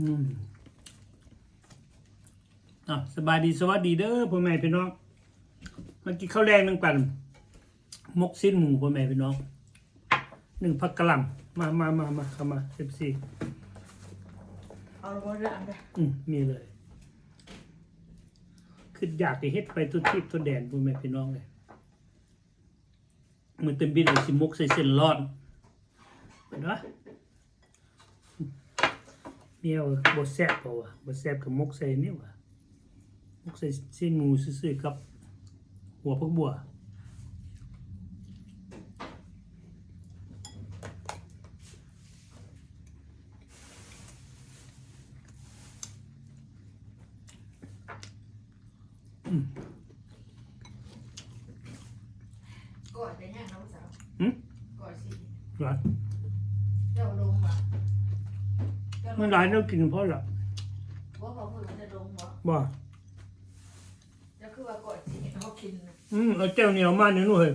อืมอะสบายดีสวัสดีเด้อพ่อแม่พี่น้องมากินข้าวแรงหนึ่งปันมกสิ้นหมูพ่อแม่พี่น้องหนึ่งพักกะหล่ำมามามามาเข้ามาเอฟซีเอาลงเรื่องเลยอืมมีเลยคืออยากจะเฮ็ดไปทุกทิศทุกแดนพ่อแม่พี่น้องเลยมือเต็มบินเลยสิมกใส่เส้นร้อนเห็นปะ เมียวบดแซบเปล่าวะบดแซบกับมกใส่นี่วะมกใส่เส้นหมูซื่อๆกับ หัวพวกบัว กอดได้ยังน้องสาว หึ กอดสิ ร้อน เจ้าลงมาเจ้าล มันงหลายแน้กินเพราะหรอว่าเขาพูดว่าจะลงบ่บ่เจ้าคือว่ากอดสิเขากินน่ะอืมเอาเจ้าเหนียวมาเนี่ยหนูเฮ้ย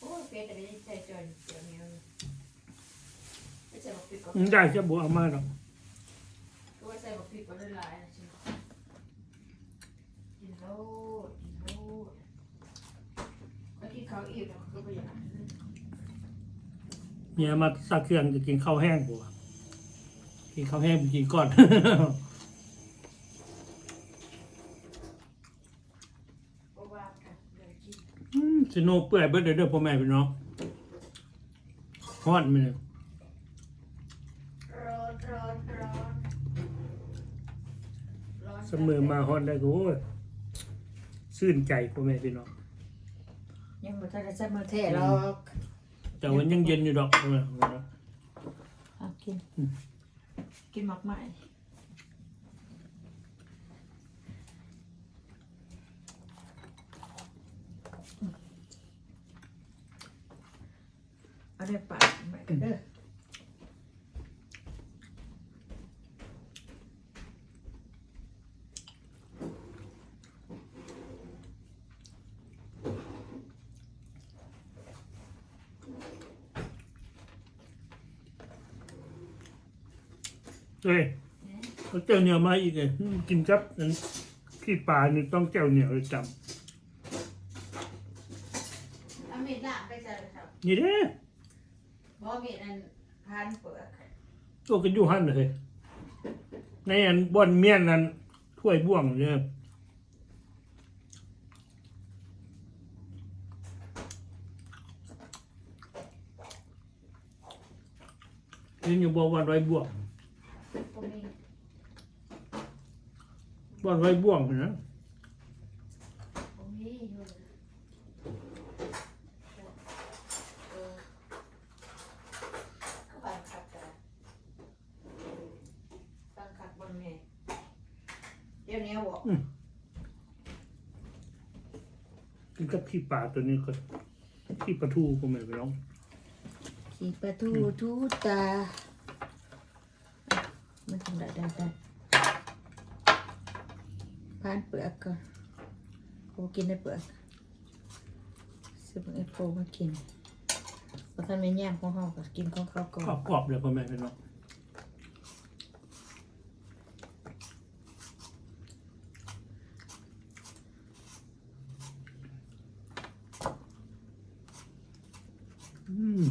โอ้ยเป๊ะแต่ไม่ได้ใจจอยเดี๋ยวนี้ไม่ใช่บอกปิดก็อืมได้จะบัวเอามาหรอกว่าใส่บอกปิดก็ได้หลายนะชิกินโลดกินโลดแล้วกินข้าวอิ่มแล้วก็ไปอย่างนั้น เมียมาสักเครื่องจะกินข้าวแห้งบัว กินข้าวแห้งไปกินก่อนเพราะว่ากันเดี๋ยวกินอืมสโนว์เปื่อยเบิดเด้อเด้อพ่อแม่พี่น้องฮอดมื้อนี้ร้อนร้อนร้อนร้อนเสมอมาฮอดได้ก็โอ้ยชื่นใจพ่อแม่พี่น้องยังไม่ทันได้ใช้มือเทหรอกแต่ว่ายังเย็นอยู่ดอกพ่อแม่พี่น้องเอากินอืม กินหมักไหมเอาได้ปากไหมกันเด้อ เอ้ยเอาเจ้าเหนียวมาอีกเลยอืมกินครับอันขี้ปลานี่ต้องเจ้าเหนียวเลยจเอามีดล่างไปใส่เลยครับำนี่เด้อบ่มีดอันพันเปลือกตัวกันอยู่หันเลยในอันบ่อนเมียนนั้นถ้วยบ่วงเนี่ยนี่อยู่บ่วันไว้บ่วง ก็มีบ่อนไว้บ่วงนะก็มีอยู่เออก็บางขัดกันบางขัดบนแม่เดี๋ยวนี้บอกกินกับขี้ปลาตัวนี้ก็ขี้ปลาทูก็ไม่ไปร้อง ขี่ปลาทูทูตาอะมันทำได้ได้ได้พานเปกก่อนกูกินได้เปลือกซื้อเปลือกแอปมากินเพราะท่านไม่แย่งของเขาก็กินของเขาก่อนกรอบกรอบๆเลยพ่อแม่เปร้องอืม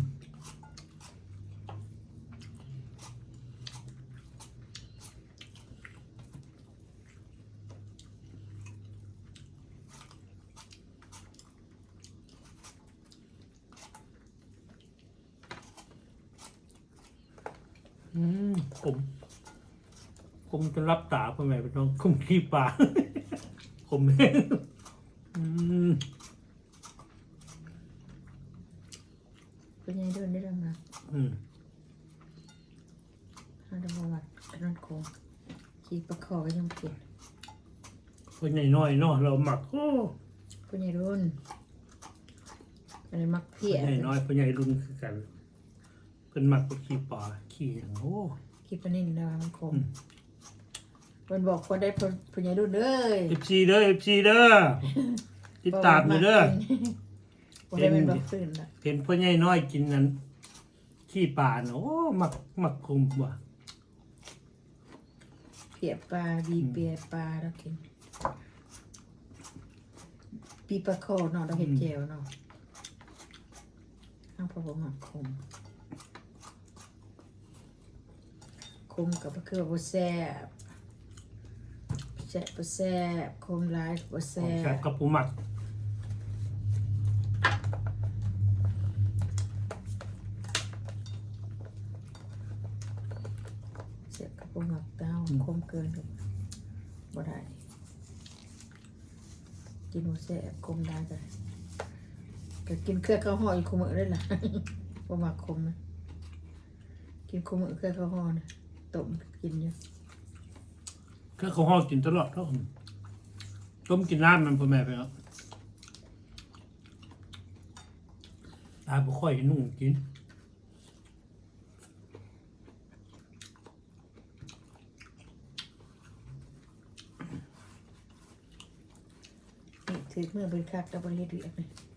อืมผมผมจะรับตาพ่อแม่พี่น้องผมขี้ปลาผมเองอืมเป็นยังไงด้วยได้ดังนะอืมถ้าดังวัดกระนอนโคงขี่ปลาคอก็ยังกินคนใหญ่น้อยเนาะเราหมักโอ้เป็นยังรุ่นเป็นมักคเพี้ยนใหญ่น้อยคนใหญ่รุ่นคือกัน เพิ่นหมักก็ขี้ปลาขี้อย่างโอ้ขี่ปลานิ่นดาวมันคงอืมมันบอกคนได้เป็นยังรุ่นเลยเอฟซีเด้อเอฟซีเด้อติดตามอยู่เด้อวันได้เป็นบอกฟื้นละเห็นพ่อใหญ่น้อยกินนั้น ขี้ปลาเนาะโอ้หมักหมักคุมว่ะเปียกปลาดีเปียกปลาเรากินปีปลาโคเนาะเราเห็ดแจวเนาะข้างพอบอกหมักคม คมกับก็คือบ่แซ่บแซ่บบ่แซ่บคมหลายบ่ของแซ่แซ่บบกับปูหมักแซ่บกับบ่หมักเต้าคมเกินกับบ่ได้กินบ่แซ่บคมได้ก็ก็กินเครือข้าวห่ออีกคุมื้อได้ล่ะ บ่มักคมนะกินคุมื้อเครือข้าวห่อนะต้มกินอยู่ก็เขาห่อกินตลอดเท่าผมต้มกินน้ำมันพ่อแม่ไปแล้วตาบ่ค่อยนุ่งกิน นี่ถือมือเป็นคักแต่บ่เฮ็ดเวียกนี่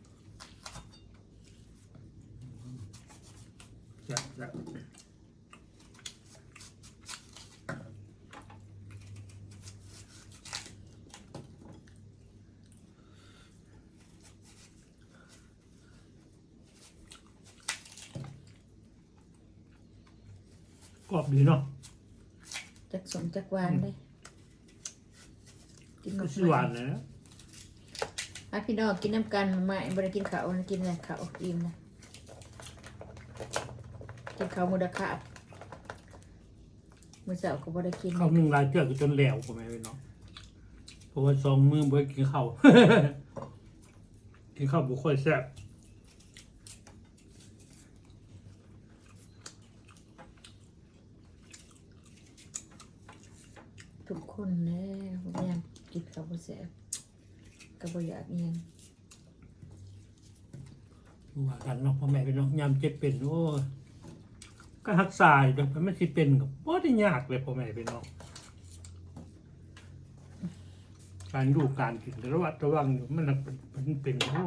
กรอบดีเนาะจักสมจักหวานเลยกินก็มาสิหวานเลยนะอะพี่น้องกินน้ำกันมาบ่ได้กินข้าวนะกินอะไรข้าวอิ่มนะกินข้าวมุดะขาบมื้อเช้าก็บ่ได้กินข้าวนึ่งลายเจือกจนแหลวพ่อแม่ไปเนาะเพราะว่าสองมือบ่ได้กินข้าวกินข้าวบ่ค่อยแซ่บ ทุกคนแน่บ่แม่น กินข้าวบ่แซ่บก็บ่อยากเอียงว่ากันเนาะพ่อแม่เป็นเนาะยามเจ็บเป็นโอ้ยก็รักษาอยู่เด้อมันไม่สิเป็นก็บ่ได้ยากเลยพ่อแม่เป็นเนาะการดูการกินระวัดระวังอยู่มันน่ะเป็นมันเป็นโอ้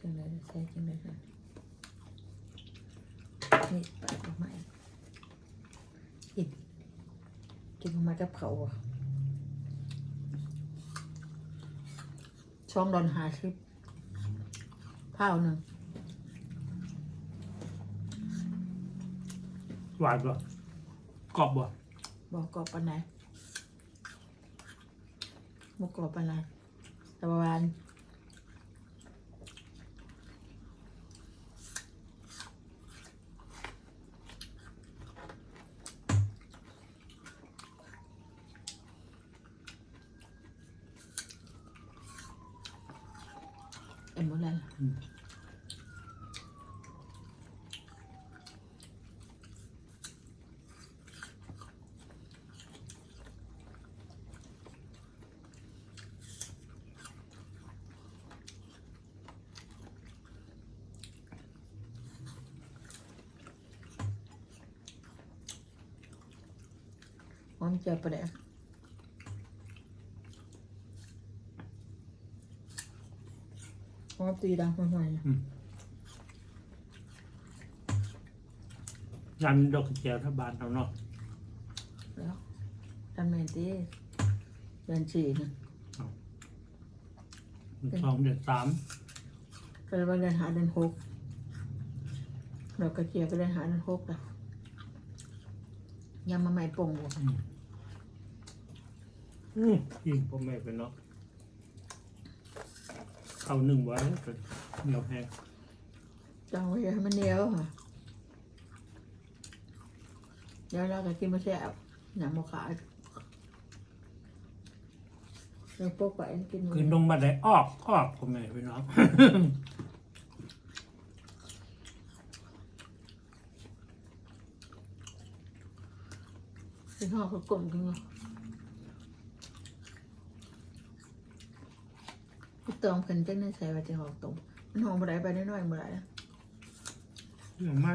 จังได๋ใส่จังได๋ค่ะนี่ปาดออกมาอีกกิน กินออกมากับเขาวอะช่องดอนหาคลิปข้าวหนึ่งหวานบ่กรอบบ่บอกกรอบปันไหนบกกรอบปันไหนแต่ประมาณเอ็มหมดแล้วล่ะ ห อมเจียวปลาแดกหอมตีดังห่วยยามดอกกระเจียวถ้าบานเอาเนาะๆแล้วทันเมนตีเดือนสี่นะสองเดือนสามก็เลยว่าเดือนหาเดือนหกดอกกระเจียวก็เดือนหาเดือนหกแล้วยำมาใหม่ป่งบ่อืมกิ นพ่อแม่เป็นเนาะข้าวหนึ่งไว้ก็เหนียวแห้งจังไว้ให้มันเหนียวค่ะเดี๋ยวเราก็กินมาแซ่บหนังหมูขายเราโปกไปกินคือลงมาได้ออกออกพ่อแม่เป็นเนาะกินห่อเขากลมกันเนาะ เติมกันจังได้ใส่ไปจะหอมตรงมมันหอมบ่ได้ไปน้อยๆบ่ได้หน่อหม้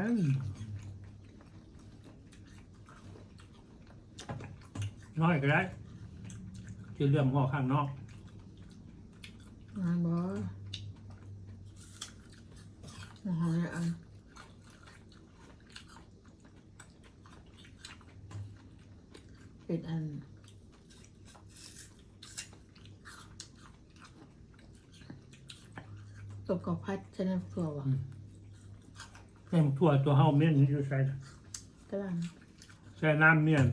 น้อยก็ได้คือเรื่องหม้อข้างนอกมาบ่หอมเนี่ยอัเป็นอัน ตบกับพัดชนะตัววะแม่งทั่วตัวเฮาเมี่ยนนี่อยู่ใส่กระลังใส่น้ำเมี่ยน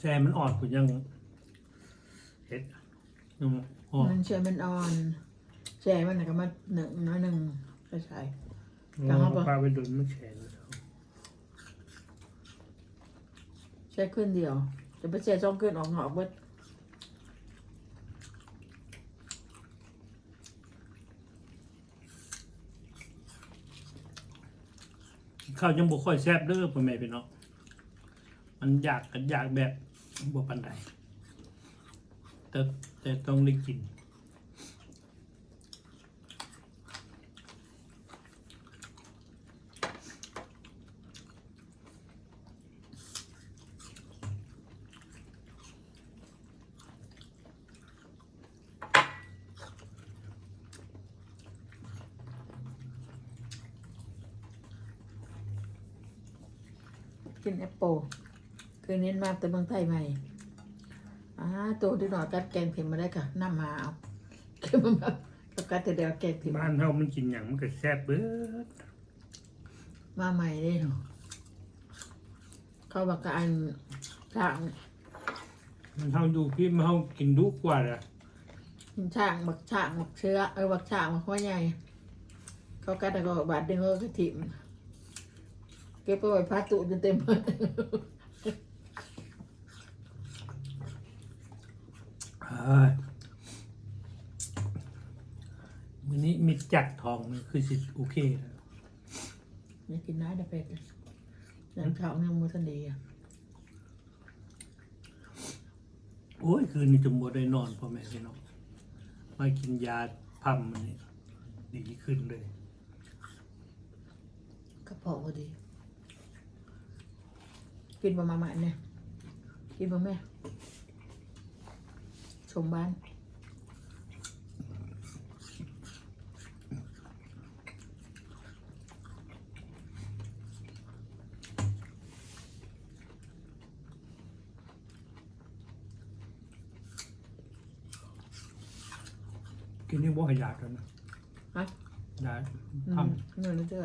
ใส่มันอ่อนกว่ายังเห็ดยังอ๋อมันเชื่อมันอ่อนแช่มันน่ะก็มาหนึ่งน้อยหนึ่งก็ใช่แล้วเขาปลาไปโดนมันแข็งใช้ขึ้นเดียวจะไปแช่ช่องขึ้นออกหอกเบิด ข้าวยังบ่ค่อยแซ่บเด้อพ่อแม่พี่น้องมันอยากกันอยากแบบบ่ปานใดแต่แต่ต้องได้กินกินแอปเปิลคือ เน้นมากแต่เมืองไทยใหม่อ่าตัวที่หน่อยกัดแกงเผ็ดมาได้ค่ะน้ำมาเอาคือมันแบบกับกัดแต่เดียวแกงเผ็ดบ้านเฮามันกินหยังมันก็แซ่บเบิดมาใหม่เลยเขาบอกกับอันช่างมันเฮาดูพี่มันเฮากินดุกว่าอะช่างบักช่างบักเชื้อเออบักช่างบักหัวใหญ่เขากัดแต่ก็บาดเดียวก็ถิ่มเก็บไปไว้พัดตุจนเต็มหมดเอ้ย มื้อนี้มีจัดทองมันคือสิโอเคแล้วอยากกินน้ำเดเป็ดน้ำเขาเนี่ยมันทันดีอะโอ้ย คืนนี้จะบ่ได้นอนพ่อแม่พี่น้องมากินยาพัมมันนี่ดีขึ้นเลยกระเพาะพอดี กินประมาณเนี่ยกินบ่แม่ ชมบ้าน กินนี่บ่ให้ยากันนะฮะ ยาอืพัมมเงินเชื่อ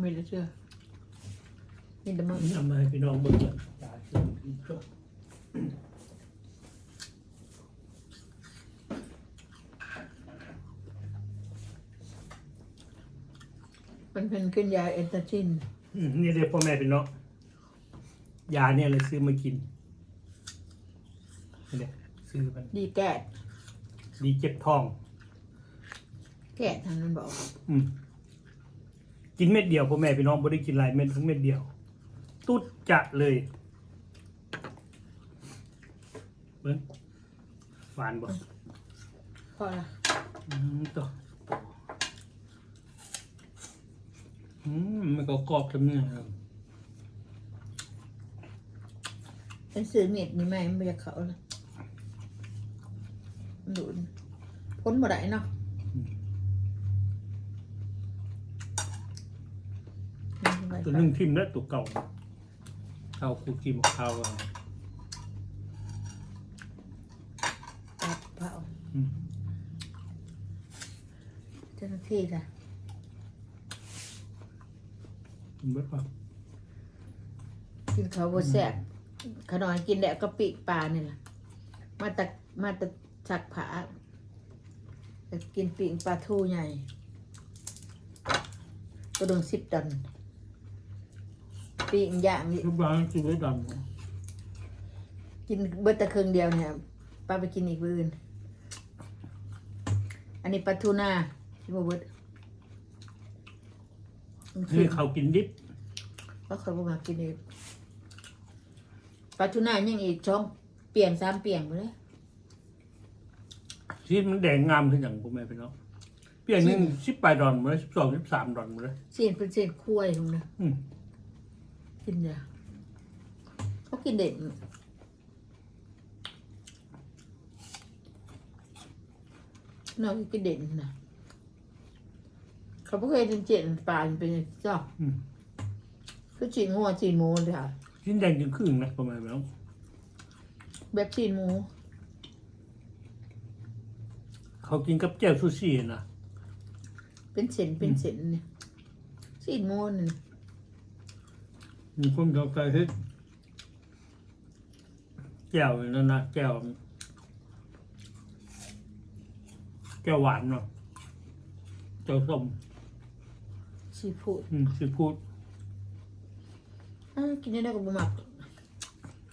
ไม่ได้เชื่อนี่แต่มึงเอามาให้พี่น้องเบิ่งก่อนยาช่วยพี่จ บมันเป็นขึ้นยาเอนตาจินอืมนี่เดี๋ยวพ่อแม่พี่น้องยาเนี่ยเลยซื้อมากินนี่เด้ซื้อมันดีแก่ดีเจ็บท้อง แก่ทางนั้นบอกอืมกินเม็ดเดียวพ่อแม่พี่น้องไม่ได้กินหลายเม็ดทั้งเม็ดเดียว ตุ๊ดจะเลยเบิ้งหวานบ่พอละอืมต่ออืมมัน ก็กรอบจำเนื้อครับเป็นซื้อเม็ดนี่ไหมมันจะเขาเลยมันดูดพ้นบ่ได้เนาะนี่ไว้ตัวหนึงทิมแล้วตัวเก่าข้าวคูกิมข้าวอะปัดเผาอืมเจ้าหน้าที่ล่ะ กิน เบิดป่ะกินเขาวบแซ่บขนอยกินแดกกะปิปลานี่ล่ะมาตะมาตะสักผาแต่กินปิ่งปลาทูใหญ่ก็โดนสิบตันปิ่งย่างนี่ทุกร้านกินได้ดกินเบิดแตะเครื่องเดียวเนี่ยป้าไปกินอีกบื้นอันนี้ปลาทูน่าที่บ่เบิดมั นำเค็นี่มเขากินดิบก็เคยบ่มากินเองปลาทูน่ายังอีกช่องเปลี่ยนสามเปลี่ยนไปเลยที่มันแดงงามขึ้นอย่างพ่อแม่พี่น้องเปลี่ยนหนึ่งสิบปลายดอนมาเลยสิบสองสิบสามดอนมาเลยเส้นเป็นเส้นคุ้ยลงนะอืมกินยาเขากินเด็ดน้องกินเด็ดนะ เขาไม่เคยเป็นเจ็ดปลาเป็นเจ้าอืม คือจีนงัวจีนหมูเลยค่ะ ชิ้นแดงจนครึ่งนะประมาณนั้นแบบจีนหมู เขากินกับแจ่วซูชินะเป็นเส้นเป็นเส้นเนี่ยจีนหมูนี่มีคนเขาใส่เฮ็ดแจ่วอยู่นั่นนะแจ่วแจ่วหวานเนาะแจ่วส้ม ซีฟู้ดอืมซีฟู้ดอ้าวกินได้ก็บ่มัก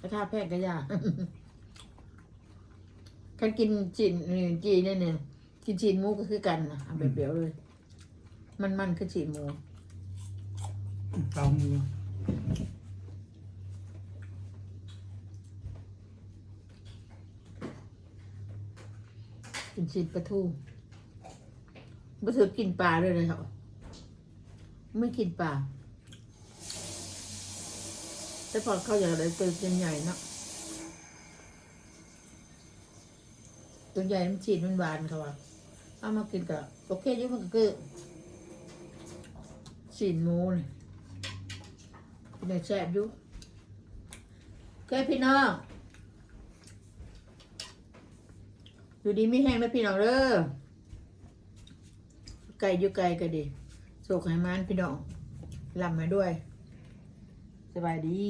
กระทาแพทย์ก็ยากการกินจีนนี่จีนเนี่ยเนี่ยกินจีนหมูก็คือกันนะเอาแบบเดียวเลย มันมันคือจีนหมูเตามือกินจีนปลาทูไม่ถือกินปลาด้วยเลยเหรอ ไม่กินปลาแต่พอเข้าอย่ากได้ตัวใหญ่เนะตัวใหญ่มันจีนมันหวานเขาว่าเอามากินกับโอเคอยุ่มันก็คือจีนหมูนี่เป็นแซ่บอยู่เคยพี่น้องอยู่ดีไม่แห้งนะพี่น้องเด้อไก่อยู่ไกลก็ดี โศกให้มันพี่น้องลำมาด้วย สบายดี